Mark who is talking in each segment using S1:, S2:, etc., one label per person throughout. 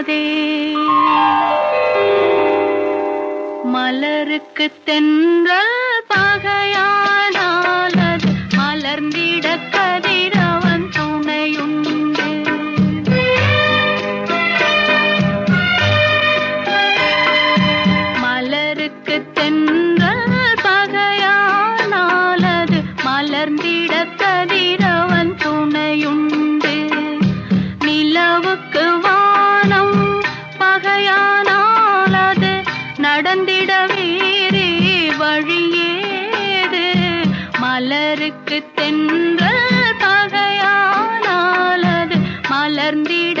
S1: மறக்காதே மலருக்கு தென்றல் பகையா மலருக்கு தென்றல் பகையானால் அது மலர்ந்திட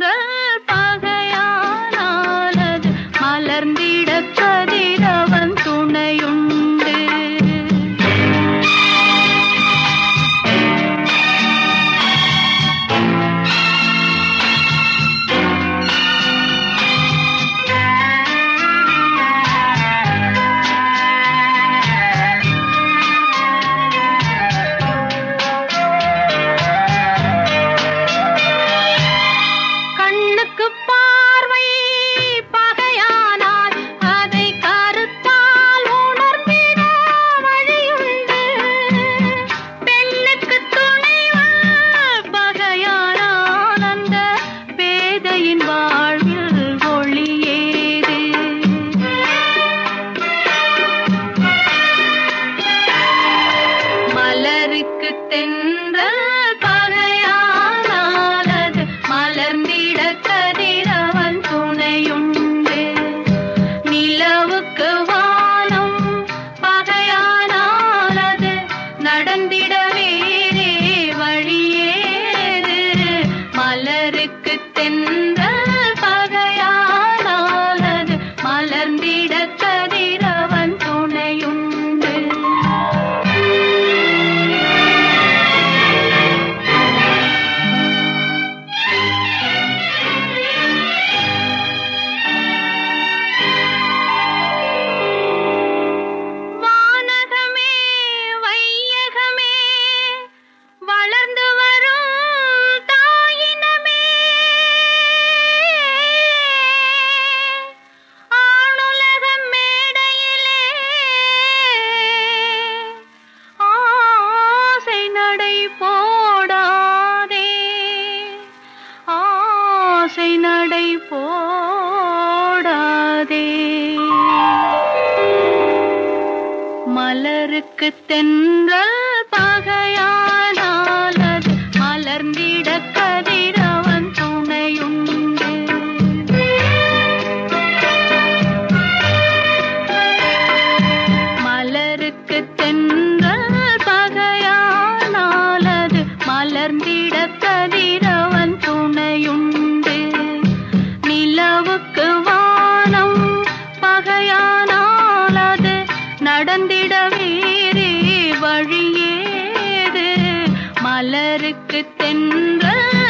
S1: வாழ்வின் வாழ்வில் போடாதே. மலருக்கு தென்றல் மலருக்கு தென்றல்.